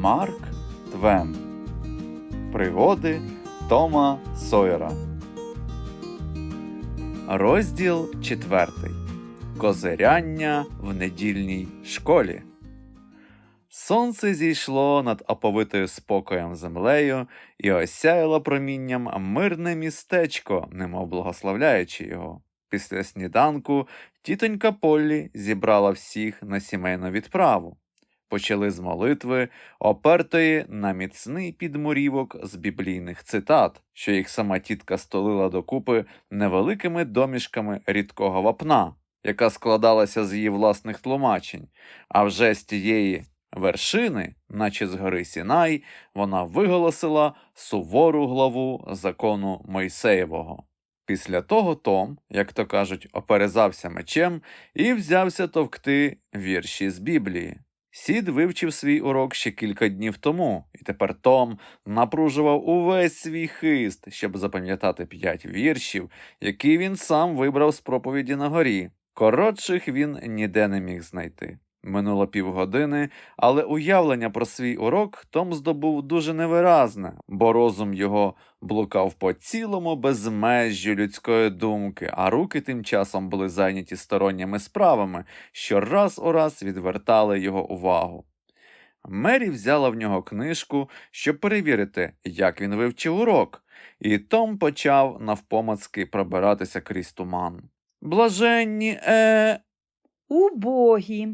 Марк Твен Пригоди Тома Сойера. Розділ четвертий. Козиряння в недільній школі. Сонце зійшло над оповитою спокоєм землею і осяяло промінням мирне містечко, немов благословляючи його. Після сніданку тітонька Поллі зібрала всіх на сімейну відправу. Почали з молитви, опертої на міцний підмурівок з біблійних цитат, що їх сама тітка столила докупи невеликими домішками рідкого вапна, яка складалася з її власних тлумачень, а вже з тієї вершини, наче з гори Сінай, вона виголосила сувору главу закону Мойсеєвого. Після того Том, як то кажуть, оперезався мечем і взявся товкти вірші з Біблії. Сід вивчив свій урок ще кілька днів тому, і тепер Том напружував увесь свій хист, щоб запам'ятати п'ять віршів, які він сам вибрав з проповіді на горі. Коротших він ніде не міг знайти. Минуло півгодини, але уявлення про свій урок Том здобув дуже невиразне, бо розум його блукав по цілому безмежжю людської думки, а руки тим часом були зайняті сторонніми справами, що раз у раз відвертали його увагу. Мері взяла в нього книжку, щоб перевірити, як він вивчив урок, і Том почав навпомацки пробиратися крізь туман. Блаженні, е. Убогі.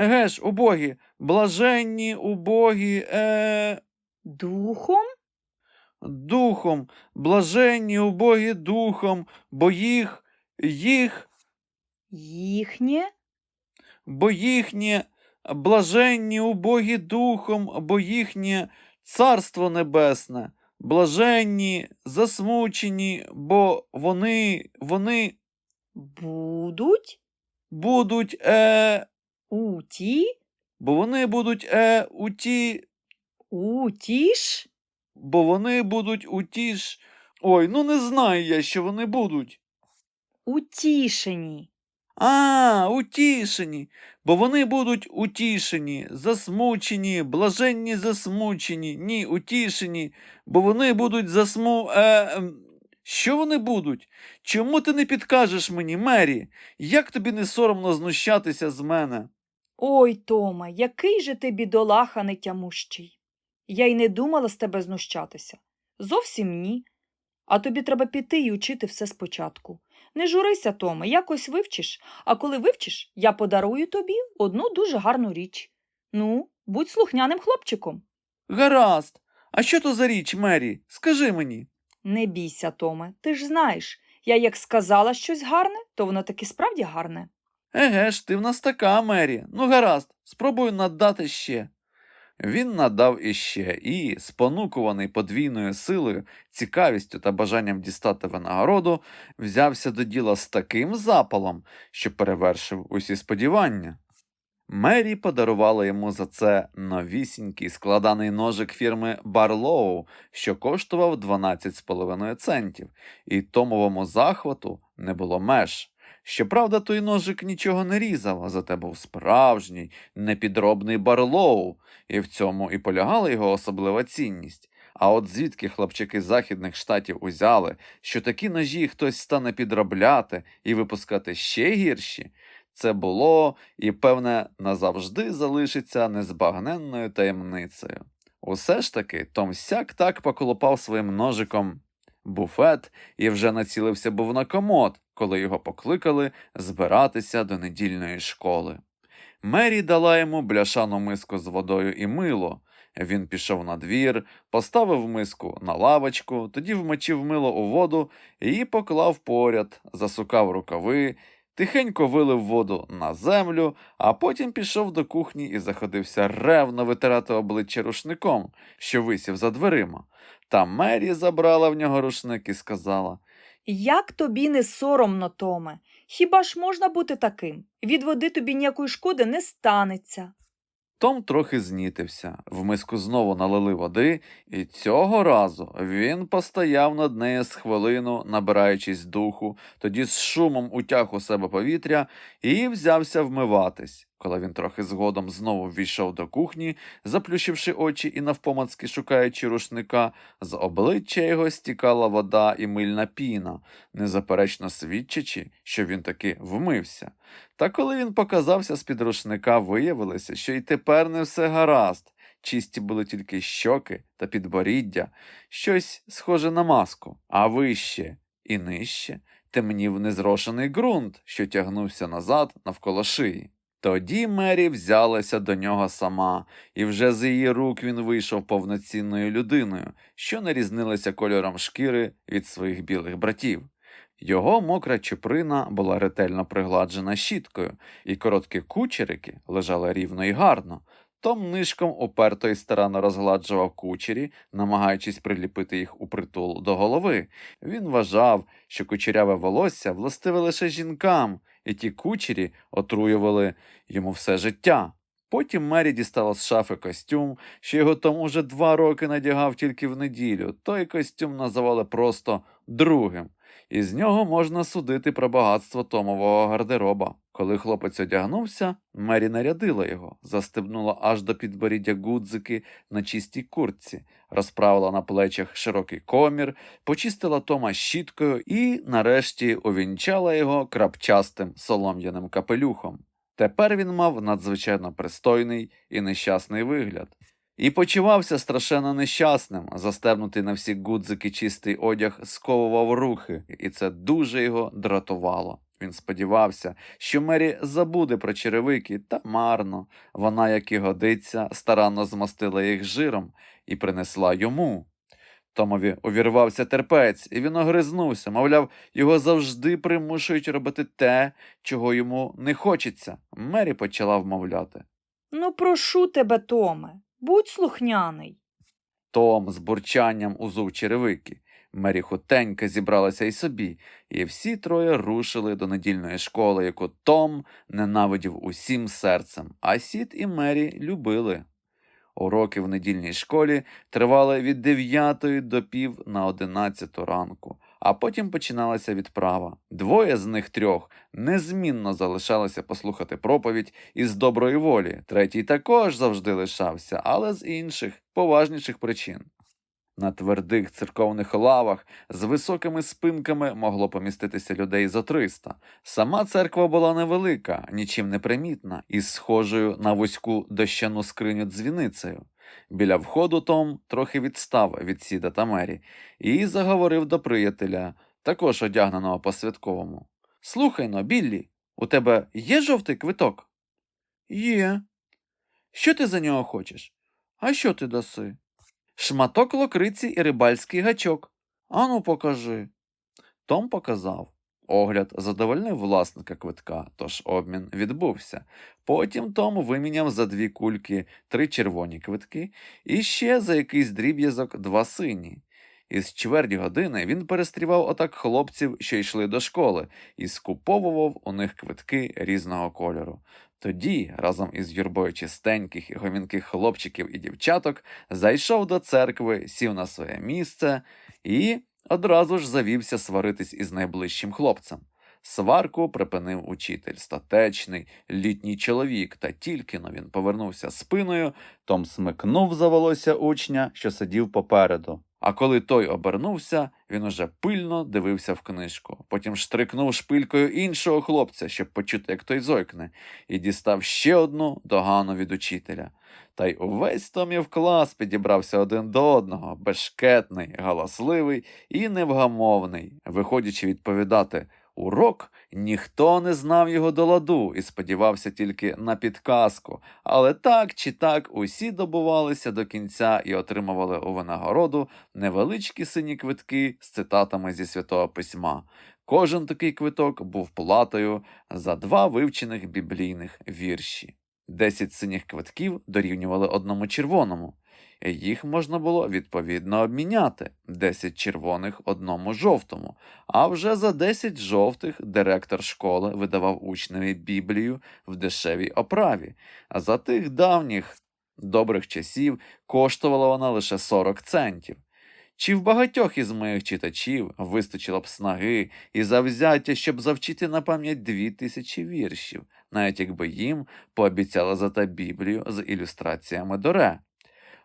Еге ж, убогі, блаженні, убогі, е. Духом? Духом, блаженні, убогі духом, бо їх, їх, Їхнє? бо їхнє, блаженні, убогі духом, бо їхнє царство небесне, блаженні, засмучені, бо вони, вони Будуть будуть, е, у ті, бо вони будуть, е, у ті, у ті ж, бо вони будуть у ті ж. Ой, ну не знаю я, що вони будуть. утішені. А, утішені, бо вони будуть утішені, засмучені, блаженні засмучені, ні, утішені, бо вони будуть засму. Е, ем, що вони будуть? Чому ти не підкажеш мені, Мері? Як тобі не соромно знущатися з мене? Ой, Тома, який же ти бідолаха нетямущий. Я й не думала з тебе знущатися. Зовсім ні. А тобі треба піти і учити все спочатку. Не журися, Томе, якось вивчиш, а коли вивчиш, я подарую тобі одну дуже гарну річ. Ну, будь слухняним хлопчиком. Гаразд. А що то за річ, Мері? Скажи мені. Не бійся, Томе, ти ж знаєш, я як сказала щось гарне, то воно таки справді гарне. Еге ж, ти в нас така, Мері. Ну, гаразд, спробую надати ще. Він надав іще і, спонукуваний подвійною силою, цікавістю та бажанням дістати винагороду, взявся до діла з таким запалом, що перевершив усі сподівання. Мері подарувала йому за це новісінький складаний ножик фірми Барлоу, що коштував 12,5 центів, і Томовому захвату не було меж. Щоправда, той ножик нічого не різав, а зате був справжній, непідробний Барлоу, і в цьому і полягала його особлива цінність. А от звідки хлопчики західних штатів узяли, що такі ножі хтось стане підробляти і випускати ще гірші, це було і, певне, назавжди залишиться незбагненною таємницею. Усе ж таки, Том сяк так поколупав своїм ножиком буфет і вже націлився був на комод, коли його покликали збиратися до недільної школи. Мері дала йому бляшану миску з водою і мило. Він пішов на двір, поставив миску на лавочку, тоді вмочив мило у воду і поклав поряд, засукав рукави, тихенько вилив воду на землю, а потім пішов до кухні і заходився ревно витирати обличчя рушником, що висів за дверима. Та Мері забрала в нього рушник і сказала Як тобі не соромно, Томе? Хіба ж можна бути таким? Від води тобі ніякої шкоди не станеться. Том трохи знітився, в миску знову налили води, і цього разу він постояв над нею з хвилину, набираючись духу, тоді з шумом утяг у себе повітря і взявся вмиватись. Коли він трохи згодом знову ввійшов до кухні, заплющивши очі і навпомацки шукаючи рушника, з обличчя його стікала вода і мильна піна, незаперечно свідчачи, що він таки вмився. Та коли він показався з-під рушника, виявилося, що й тепер не все гаразд. Чисті були тільки щоки та підборіддя, щось схоже на маску, а вище і нижче темнів незрошений ґрунт, що тягнувся назад навколо шиї. Тоді Мері взялася до нього сама, і вже з її рук він вийшов повноцінною людиною, що не різнилася кольором шкіри від своїх білих братів. Його мокра чуприна була ретельно пригладжена щіткою, і короткі кучерики лежали рівно і гарно. Том нишком уперто і старанно розгладжував кучері, намагаючись приліпити їх у притул до голови. Він вважав, що кучеряве волосся властиве лише жінкам, і ті кучері отруювали йому все життя. Потім Мері дістала з шафи костюм, що його Том уже два роки надягав тільки в неділю. Той костюм називали просто другим. І з нього можна судити про багатство Томового гардероба. Коли хлопець одягнувся, Мері нарядила його, застебнула аж до підборіддя гудзики на чистій куртці, розправила на плечах широкий комір, почистила Тома щіткою і, нарешті, увінчала його крапчастим солом'яним капелюхом. Тепер він мав надзвичайно пристойний і нещасний вигляд. І почувався страшенно нещасним, застебнутий на всі гудзики чистий одяг сковував рухи, і це дуже його дратувало. Він сподівався, що Мері забуде про черевики, та марно. Вона, як і годиться, старанно змастила їх жиром і принесла йому. Томові увірвався терпець, і він огризнувся, мовляв, його завжди примушують робити те, чого йому не хочеться. Мері почала вмовляти. Ну, прошу тебе, Томе, будь слухняний. Том з бурчанням узув черевики. Мері хутенько зібралася й собі, і всі троє рушили до недільної школи, яку Том ненавидів усім серцем, а Сід і Мері любили. Уроки в недільній школі тривали від 9 до пів на 11 ранку, а потім починалася відправа. Двоє з них трьох незмінно залишалися послухати проповідь із доброї волі, третій також завжди лишався, але з інших поважніших причин. На твердих церковних лавах з високими спинками могло поміститися людей зо 300. Сама церква була невелика, нічим не примітна, із схожою на вузьку дощану скриню дзвіницею. Біля входу Том трохи відстав від сіда та мері і заговорив до приятеля, також одягненого по святковому. Слухай но, Біллі, у тебе є жовтий квиток? Є. Що ти за нього хочеш? А що ти даси? Шматок локриці і рибальський гачок. Ану, покажи. Том показав. Огляд задовольнив власника квитка, тож обмін відбувся. Потім Том виміняв за дві кульки три червоні квитки і ще за якийсь дріб'язок два сині. Із чверть години він перестрівав отак хлопців, що йшли до школи, і скуповував у них квитки різного кольору. Тоді, разом із юрбою чистеньких і гомінких хлопчиків і дівчаток, зайшов до церкви, сів на своє місце і одразу ж завівся сваритись із найближчим хлопцем. Сварку припинив учитель, статечний, літній чоловік, та тільки но він повернувся спиною, Том смикнув за волосся учня, що сидів попереду. А коли той обернувся, він уже пильно дивився в книжку. Потім штрикнув шпилькою іншого хлопця, щоб почути, як той зойкне, і дістав ще одну догану від учителя. Та й увесь Томів клас підібрався один до одного, безшкетний, галасливий і невгамовний, виходячи відповідати урок, ніхто не знав його до ладу і сподівався тільки на підказку, але так чи так усі добувалися до кінця і отримували у винагороду невеличкі сині квитки з цитатами зі святого письма. Кожен такий квиток був платою за два вивчених біблійних вірші. Десять синіх квитків дорівнювали одному червоному. Їх можна було відповідно обміняти 10 червоних одному жовтому. А вже за 10 жовтих директор школи видавав учневі Біблію в дешевій оправі. А за тих давніх добрих часів коштувала вона лише 40 центів. Чи в багатьох із моїх читачів вистачило б снаги і завзяття, щоб завчити на пам'ять дві тисячі віршів, навіть якби їм пообіцяли за та Біблію з ілюстраціями Доре.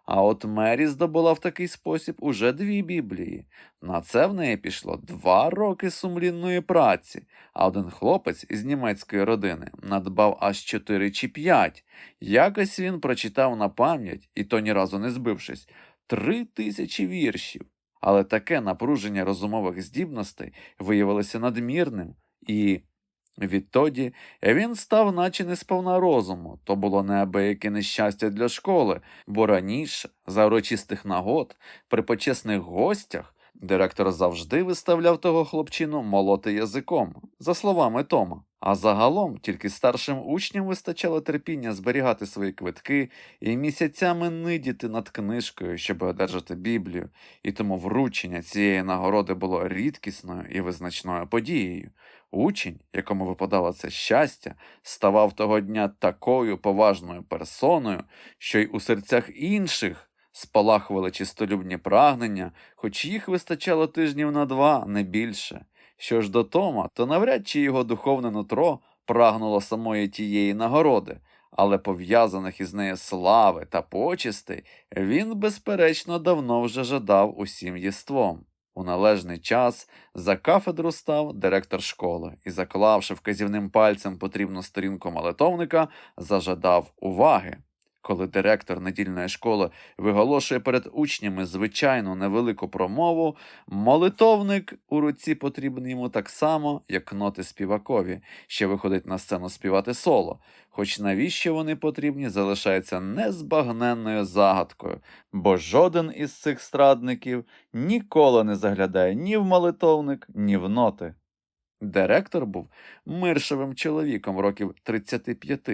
А от Мері здобула в такий спосіб уже дві біблії. На це в неї пішло два роки сумлінної праці, а один хлопець із німецької родини надбав аж чотири чи п'ять. Якось він прочитав на пам'ять, і то ні разу не збившись, три тисячі віршів. Але таке напруження розумових здібностей виявилося надмірним, і відтоді він став наче не сповна розуму. То було неабияке нещастя для школи, бо раніше, за урочистих нагод, при почесних гостях, директор завжди виставляв того хлопчину молоти язиком, за словами Тома. А загалом тільки старшим учням вистачало терпіння зберігати свої квитки і місяцями нидіти над книжкою, щоб одержати Біблію, і тому вручення цієї нагороди було рідкісною і визначною подією. Учень, якому випадало це щастя, ставав того дня такою поважною персоною, що й у серцях інших спалахували чистолюбні прагнення, хоч їх вистачало тижнів на два, не більше. Що ж до Тома, то навряд чи його духовне нутро прагнуло самої тієї нагороди, але пов'язаних із нею слави та почестей він, безперечно, давно вже жадав усім єством. У належний час за кафедру став директор школи і, заклавши вказівним пальцем потрібну сторінку молитовника, зажадав уваги. Коли директор недільної школи виголошує перед учнями звичайну невелику промову, молитовник у руці потрібен йому так само, як ноти співакові, що виходить на сцену співати соло, хоч навіщо вони потрібні, залишається незбагненною загадкою, бо жоден із цих страдників ніколи не заглядає ні в молитовник, ні в ноти. Директор був миршевим чоловіком років 35,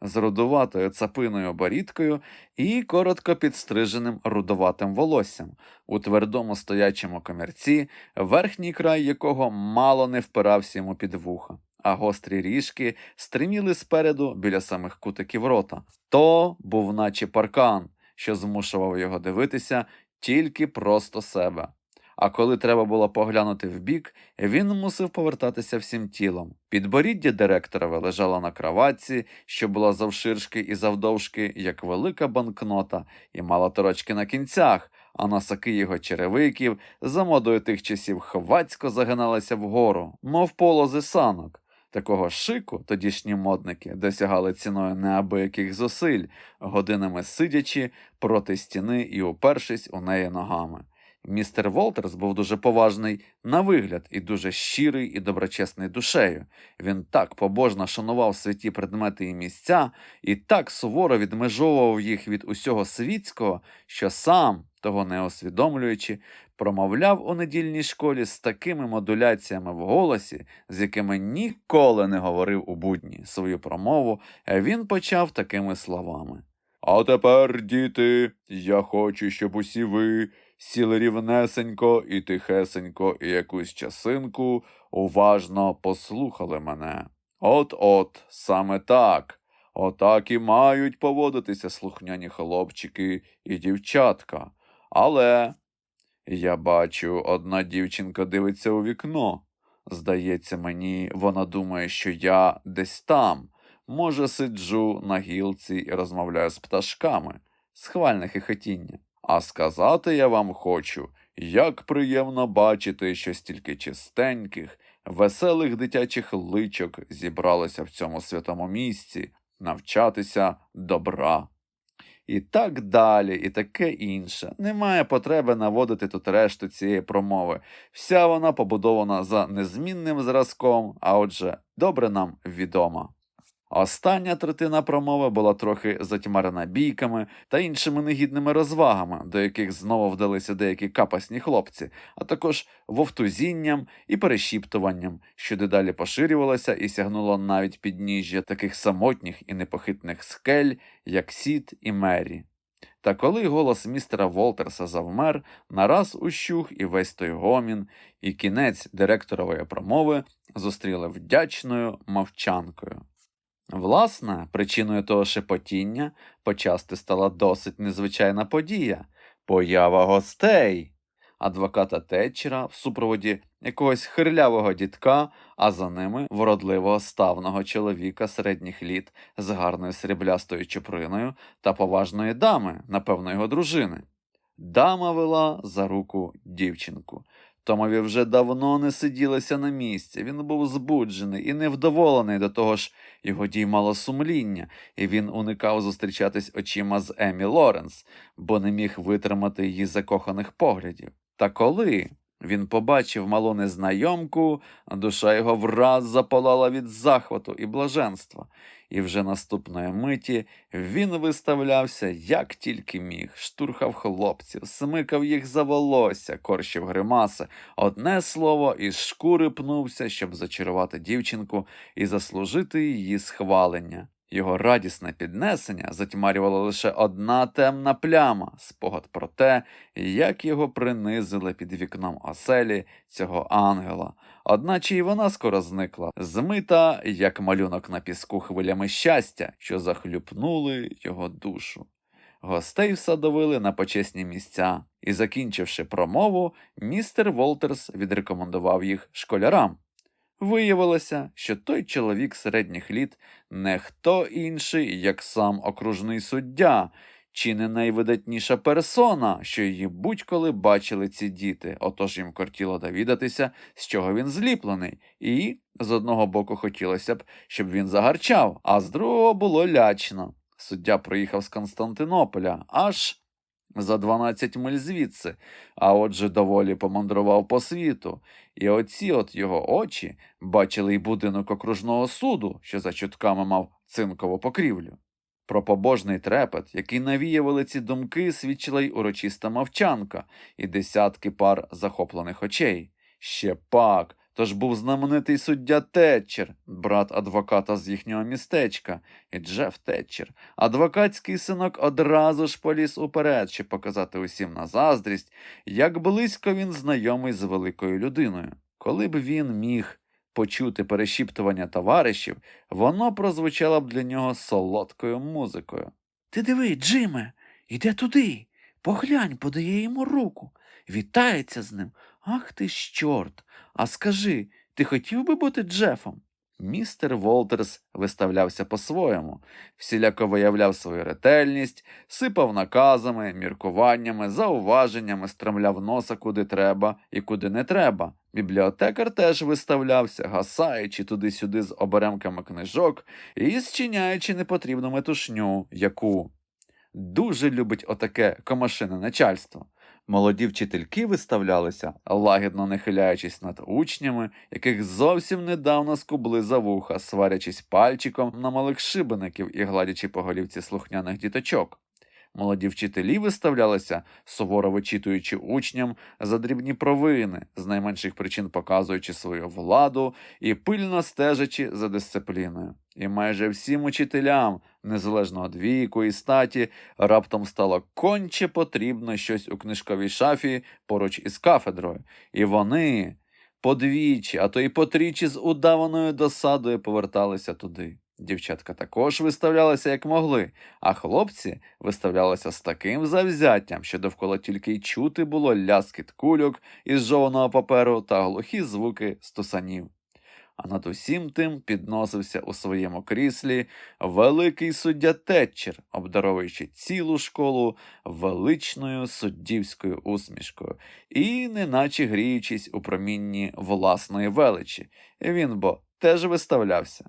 з рудуватою цапиною борідкою і коротко підстриженим рудуватим волоссям, у твердому стоячому комірці, верхній край якого мало не впирався йому під вуха, а гострі ріжки стриміли спереду біля самих кутиків рота. То був наче паркан, що змушував його дивитися тільки просто себе. А коли треба було поглянути вбік, він мусив повертатися всім тілом. Підборіддя директорове лежало на кроватці, що була завширшки і завдовжки, як велика банкнота, і мала торочки на кінцях, а носаки його черевиків за модою тих часів хвацько загиналися вгору, мов полози санок. Такого шику тодішні модники досягали ціною неабияких зусиль, годинами сидячи проти стіни і упершись у неї ногами. Містер Волтерс був дуже поважний на вигляд і дуже щирий і доброчесний душею. Він так побожно шанував святі предмети і місця, і так суворо відмежовував їх від усього світського, що сам, того не усвідомлюючи, промовляв у недільній школі з такими модуляціями в голосі, з якими ніколи не говорив у будні свою промову, він почав такими словами. А тепер, діти, я хочу, щоб усі ви сіли рівнесенько і тихесенько і якусь часинку уважно послухали мене. От-от, саме так. Отак і мають поводитися слухняні хлопчики і дівчатка. Але я бачу, одна дівчинка дивиться у вікно. Здається мені, вона думає, що я десь там. Може, сиджу на гілці і розмовляю з пташками, схвальне хихотіння. А сказати я вам хочу, як приємно бачити, що стільки чистеньких, веселих дитячих личок зібралося в цьому святому місці навчатися добра. І так далі, і таке інше. Немає потреби наводити тут решту цієї промови. Вся вона побудована за незмінним зразком, а отже, добре нам відома. Остання третина промови була трохи затьмарена бійками та іншими негідними розвагами, до яких знову вдалися деякі капасні хлопці, а також вовтузінням і перешіптуванням, що дедалі поширювалося і сягнуло навіть підніжжя таких самотніх і непохитних скель, як Сіт і Мері. Та коли голос містера Волтерса завмер, нараз ущух і весь той гомін, і кінець директорової промови зустріли вдячною мовчанкою. Власне, причиною того шепотіння почасти стала досить незвичайна подія поява гостей. адвоката Тетчера в супроводі якогось хирлявого дідка, а за ними вродливого ставного чоловіка середніх літ з гарною сріблястою чуприною та поважної дами, напевно, його дружини. Дама вела за руку дівчинку. Томові вже давно не сиділося на місці. Він був збуджений і невдоволений до того ж, його діймало сумління, і він уникав зустрічатись очима з Емі Лоренс, бо не міг витримати її закоханих поглядів. Та коли він побачив малу незнайомку, душа його враз запалала від захвату і блаженства, і вже наступної миті він виставлявся як тільки міг, штурхав хлопців, смикав їх за волосся, корщив гримаси, одне слово, із шкури пнувся, щоб зачарувати дівчинку і заслужити її схвалення. Його радісне піднесення затьмарювала лише одна темна пляма, спогад про те, як його принизили під вікном оселі цього ангела. Одначе й вона скоро зникла, змита, як малюнок на піску хвилями щастя, що захлюпнули його душу. Гостей всадовили на почесні місця, і, закінчивши промову, містер Волтерс відрекомендував їх школярам. Виявилося, що той чоловік середніх літ не хто інший, як сам окружний суддя, чи не найвидатніша персона, що її будь-коли бачили ці діти, отож їм кортіло довідатися, з чого він зліплений, і з одного боку хотілося б, щоб він загарчав, а з другого було лячно. Суддя приїхав з Константинополя аж за 12 миль звідси, а отже доволі помандрував по світу, і оці от його очі бачили й будинок окружного суду, що за чутками мав цинкову покрівлю. Про побожний трепет, який навіювали ці думки, свідчила й урочиста мовчанка і десятки пар захоплених очей. Ще пак, то ж був знаменитий суддя Тетчер, брат адвоката з їхнього містечка, і Джеф Тетчер. Адвокатський синок одразу ж поліз уперед, щоб показати усім на заздрість, як близько він знайомий з великою людиною. Коли б він міг почути перешіптування товаришів, воно прозвучало б для нього солодкою музикою. Ти диви, Джиме, іде туди. Поглянь, подає йому руку. Вітається з ним. Ах ти ж чорт. А скажи, ти хотів би бути Джефом? Містер Волтерс виставлявся по-своєму, всіляко виявляв свою ретельність, сипав наказами, міркуваннями, зауваженнями, стремляв носа куди треба і куди не треба. Бібліотекар теж виставлявся, гасаючи туди-сюди з оберемками книжок і зчиняючи непотрібну метушню, яку дуже любить отаке комашине начальство. Молоді вчительки виставлялися, лагідно нахиляючись над учнями, яких зовсім недавно скубли за вуха, сварячись пальчиком на малих шибеників і гладячи по голівці слухняних діточок. Молоді вчителі виставлялися, суворо вичитуючи учням за дрібні провини, з найменших причин показуючи свою владу і пильно стежачи за дисципліною. І майже всім учителям, незалежно від віку і статі, раптом стало конче потрібно щось у книжковій шафі поруч із кафедрою, і вони подвічі, а то й потричі з удаваною досадою поверталися туди. Дівчатка також виставлялися як могли, а хлопці виставлялися з таким завзяттям, що довкола тільки й чути було ляскіт кульок із жованого паперу та глухі звуки стусанів. А над усім тим підносився у своєму кріслі великий суддя Тетчер, обдаровуючи цілу школу величною суддівською усмішкою і неначе гріючись у промінні власної величі. Він бо теж виставлявся.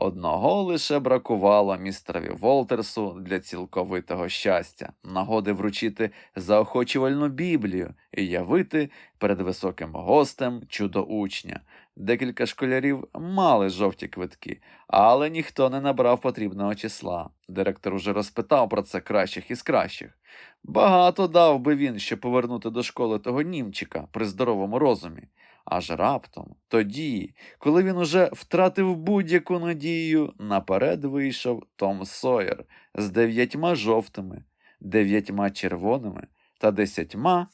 Одного лише бракувало містерові Волтерсу для цілковитого щастя, нагоди вручити заохочувальну Біблію і явити перед високим гостем чудо учня. Декілька школярів мали жовті квитки, але ніхто не набрав потрібного числа. Директор уже розпитав про це кращих із кращих. Багато дав би він, щоб повернути до школи того німчика при здоровому розумі. Аж раптом, тоді, коли він уже втратив будь-яку надію, наперед вийшов Том Сойер з дев'ятьма жовтими, дев'ятьма червоними та десятьма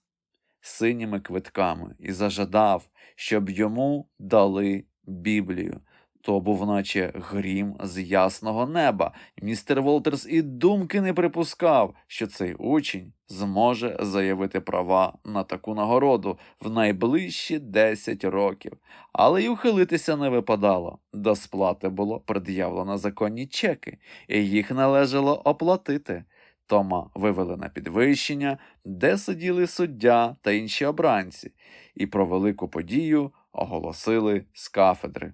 синіми квитками і зажадав, щоб йому дали Біблію. То був наче грім з ясного неба. Містер Волтерс і думки не припускав, що цей учень зможе заявити права на таку нагороду в найближчі 10 років. Але й ухилитися не випадало. До сплати було пред'явлено законні чеки, і їх належало оплатити. Тома вивели на підвищення, де сиділи суддя та інші обранці, і про велику подію оголосили з кафедри.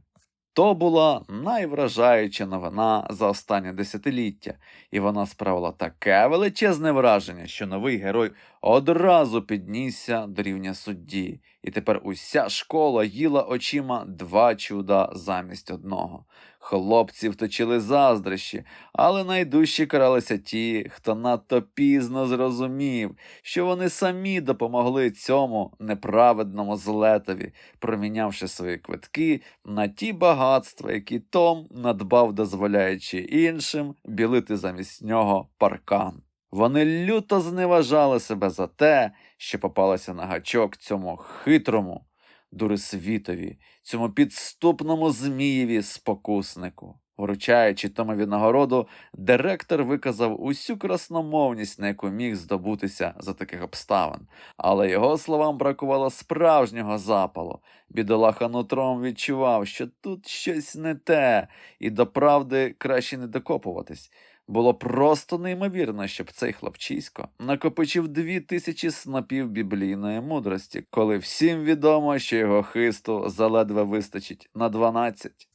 То була найвражаюча новина за останнє десятиліття, і вона справила таке величезне враження, що новий герой одразу піднісся до рівня судді, і тепер уся школа їла очима два чуда замість одного. Хлопці вточили заздрощі, але найдужче каралися ті, хто надто пізно зрозумів, що вони самі допомогли цьому неправедному злетові, промінявши свої квитки на ті багатства, які Том надбав, дозволяючи іншим білити замість нього паркан. Вони люто зневажали себе за те, що попалися на гачок цьому хитрому дурисвітові, цьому підступному змієві спокуснику. Вручаючи Томові нагороду, директор виказав усю красномовність, на яку міг здобутися за таких обставин, але його словам бракувало справжнього запалу. Бідолаха нутром відчував, що тут щось не те, і до правди краще не докопуватись. Було просто неймовірно, щоб цей хлопчисько накопичив дві тисячі снопів біблійної мудрості, коли всім відомо, що його хисту заледве вистачить на дванадцять.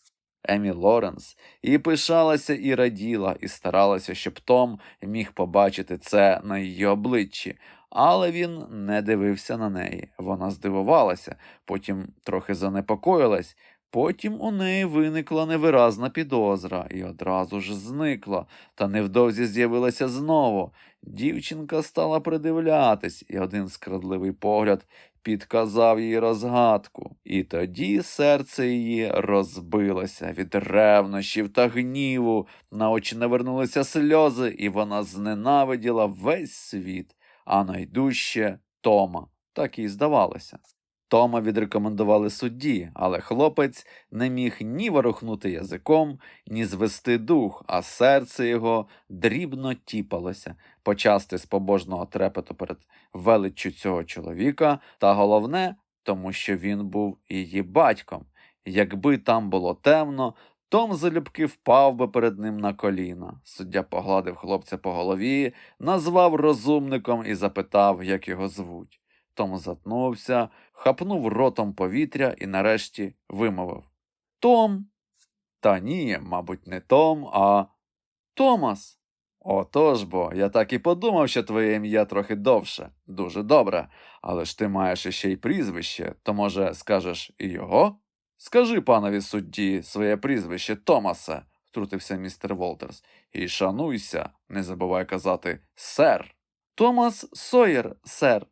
Емі Лоренс і пишалася, і раділа, і старалася, щоб Том міг побачити це на її обличчі, але він не дивився на неї. Вона здивувалася, потім трохи занепокоїлась. Потім у неї виникла невиразна підозра і одразу ж зникла, та невдовзі з'явилася знову. Дівчинка стала придивлятись, і один скрадливий погляд підказав їй розгадку. І тоді серце її розбилося від ревнощів та гніву, на очі навернулися сльози, і вона зненавиділа весь світ, а найдужче Тома. Так їй здавалося. Тома відрекомендували судді, але хлопець не міг ні ворухнути язиком, ні звести дух, а серце його дрібно тіпалося, почасти з побожного трепету перед величчю цього чоловіка, та головне, тому що він був її батьком. Якби там було темно, Том залюбки впав би перед ним на коліна. Суддя погладив хлопця по голові, назвав розумником і запитав, як його звуть. Том затнувся, хапнув ротом повітря і нарешті вимовив Том. Та ні, мабуть, не Том, а Томас. Отож бо, я так і подумав, що твоє ім'я трохи довше. Дуже добре. Але ж ти маєш іще й прізвище, то, може, скажеш і його? Скажи панові судді своє прізвище Томасе, втрутився містер Волтерс. І шануйся, не забувай казати сер. Томас Сойер, сер.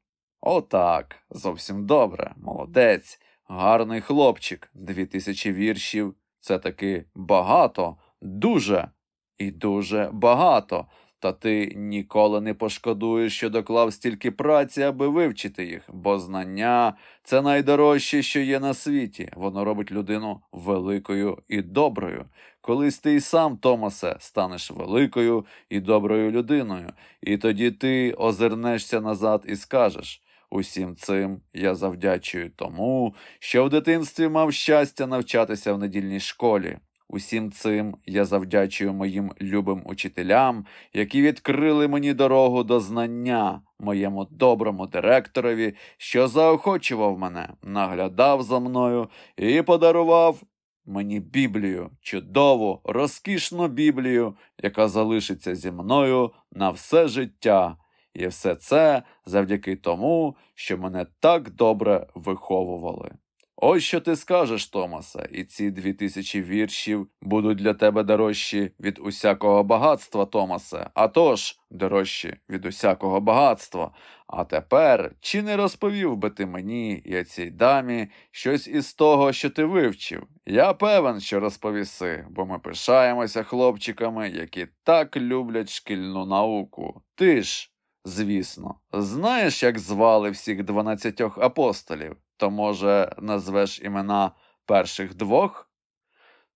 Отак, зовсім добре, молодець, гарний хлопчик, дві тисячі віршів. Це таки багато, дуже і дуже багато. Та ти ніколи не пошкодуєш, що доклав стільки праці, аби вивчити їх, бо знання це найдорожче, що є на світі. Воно робить людину великою і доброю. Колись ти й сам, Томасе, станеш великою і доброю людиною, і тоді ти озирнешся назад і скажеш. Усім цим я завдячую тому, що в дитинстві мав щастя навчатися в недільній школі. Усім цим я завдячую моїм любим учителям, які відкрили мені дорогу до знання, моєму доброму директорові, що заохочував мене, наглядав за мною і подарував мені Біблію, чудову, розкішну Біблію, яка залишиться зі мною на все життя. І все це завдяки тому, що мене так добре виховували. Ось що ти скажеш, Томасе, і ці дві тисячі віршів будуть для тебе дорожчі від усякого багатства, Томасе, а тож дорожчі від усякого багатства. А тепер чи не розповів би ти мені і цій дамі щось із того, що ти вивчив? Я певен, що розповіси, бо ми пишаємося хлопчиками, які так люблять шкільну науку. Ти ж. Звісно, знаєш, як звали всіх дванадцятьох апостолів, то, може, назвеш імена перших двох?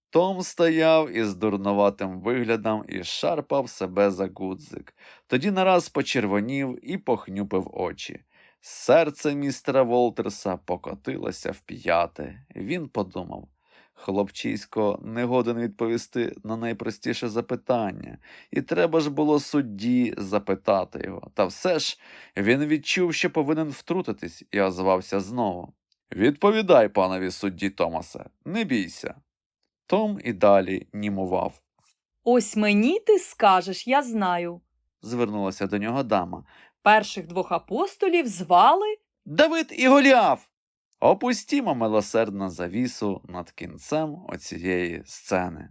Том стояв із дурноватим виглядом і шарпав себе за гудзик. Тоді нараз почервонів і похнюпив очі. Серце містера Волтерса покотилося в п'яти. Він подумав. Хлопчисько не годен відповісти на найпростіше запитання, і треба ж було судді запитати його. Та все ж він відчув, що повинен втрутитись, і озвався знову. Відповідай, панові судді Томасе, не бійся. Том і далі німував. Ось мені ти скажеш, я знаю. Звернулася до нього дама. Перших двох апостолів звали Давид і Голіаф! Опустімо милосердно завісу над кінцем оцієї сцени.